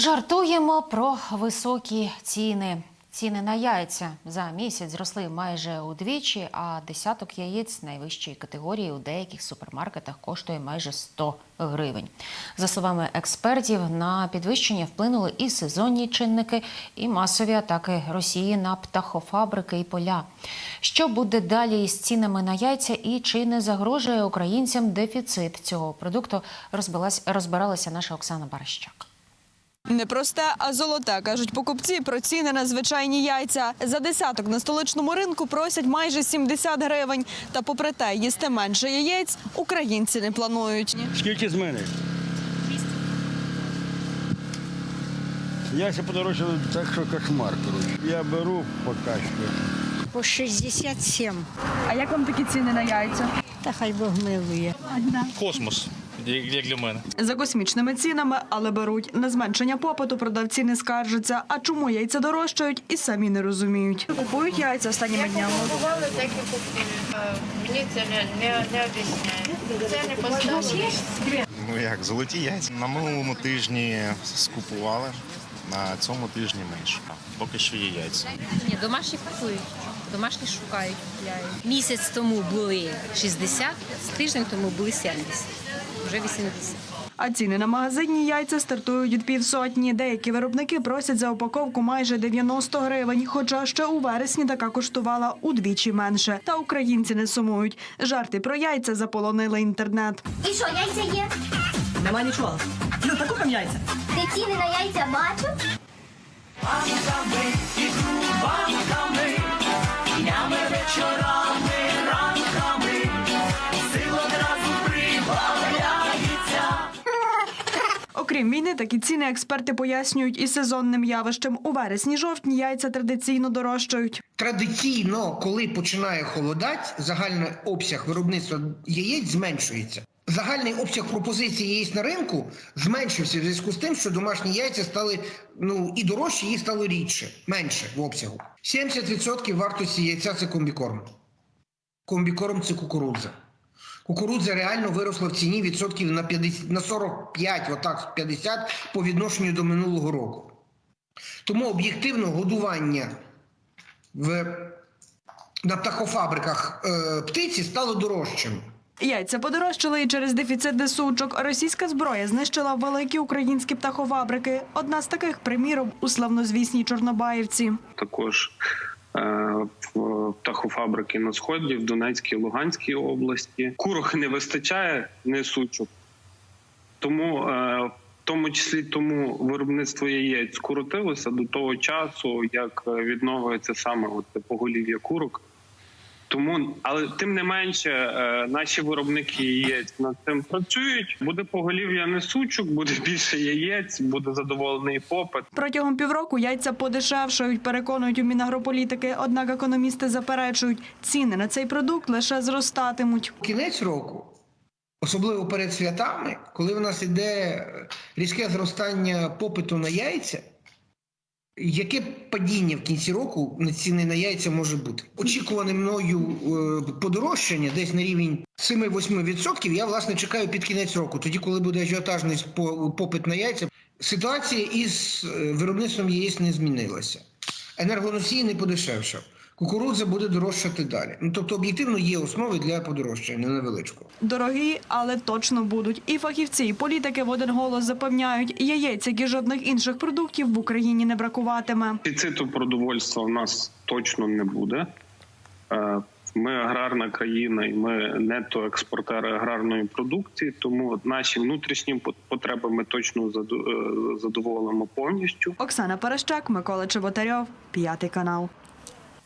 Жартуємо про високі ціни. Ціни на яйця за місяць зросли майже удвічі, а десяток яєць найвищої категорії у деяких супермаркетах коштує майже 100 гривень. За словами експертів, на підвищення вплинули і сезонні чинники, і масові атаки Росії на птахофабрики і поля. Що буде далі із цінами на яйця і чи не загрожує українцям дефіцит цього продукту, розбиралася наша Оксана Баращак. Не просте, а золоте, кажуть покупці про ціни на звичайні яйця. За десяток на столичному ринку просять майже 70 гривень. Та попри те, їсти менше яєць українці не планують. Скільки з мене? 200. Яйця подорожчали так, що кошмар, коротше. Я беру поки що. По 67. А як вам такі ціни на яйця? Та хай Бог милує. космос, як для мене. За космічними цінами, але беруть. На зменшення попиту продавці не скаржаться. А чому яйця дорожчають і самі не розуміють. Купують яйця останніми днями. Купували, так і купую. Е, Мені це не, не, не об'ясняє. Це не поставили. Ну як, золоті яйця. На минулому тижні скупували, на цьому тижні менше. Поки що є яйця. Ні, домашні купують, домашні шукають. Місяць тому були 60, тиждень тому були 70, вже 80. А ціни на магазинні яйця стартують від півсотні. Деякі виробники просять за упаковку майже 90 гривень. Хоча ще у вересні така коштувала удвічі менше. Та українці не сумують. Жарти про яйця заполонили інтернет. І що, яйця є? Нема нічого. Ну, та купимо яйця. Ти ціни на яйця бачив? Окрім війни, такі ціни експерти пояснюють і сезонним явищем. У вересні-жовтні яйця традиційно дорожчають. Традиційно, коли починає холодати, загальний обсяг виробництва яєць зменшується. Загальний обсяг пропозицій яєць на ринку зменшився в зв'язку з тим, що домашні яйця стали ну і дорожчі, їх стало рідше, менше в обсягу. 70% вартості яйця це комбікорм. Комбікорм це кукурудза. Кукурудза реально виросла в ціні відсотків на 50, на 45, отак 50 по відношенню до минулого року. Тому об'єктивно годування в, на птахофабриках е, птиці стало дорожчим. Яйця подорожчали і через дефіцит несучок. Російська зброя знищила великі українські птахофабрики. Одна з таких, приміром, у славнозвісній Чорнобаївці. також е, в птахофабрики на сході, в Донецькій, Луганській області. Курок не вистачає несучок, тому е, в тому числі тому виробництво яєць скоротилося до того часу, як е, відновлюється саме от поголів'я курок. Тому, але тим не менше, е, наші виробники яєць над цим працюють. Буде поголів'я несучок, буде більше яєць, буде задоволений попит. Протягом півроку яйця подешевшають, переконують у мінагрополітики. Однак економісти заперечують, ціни на цей продукт лише зростатимуть. Кінець року, особливо перед святами, коли в нас іде різке зростання попиту на яйця, яке падіння в кінці року на ціни на яйця може бути? Очікуване мною е, подорожчання десь на рівень 7-8%, я власне чекаю під кінець року, тоді, коли буде ажіотажний попит на яйця. Ситуація із е, виробництвом яєць не змінилася. Енергоносії не подешевшав. Кукурудза буде дорожчати далі. Ну тобто, об'єктивно є основи для подорожчання невеличкого. Дорогі, але точно будуть. І фахівці, і політики в один голос запевняють, яєць, як і жодних інших продуктів в Україні не бракуватиме. Дефіциту продовольства в нас точно не буде. Е, Ми аграрна країна, і ми нетоекспортери аграрної продукції, тому наші внутрішні пот- потреби ми точно е, задоволимо повністю. Оксана Перещак, Микола Чеботарьов, п'ятий канал.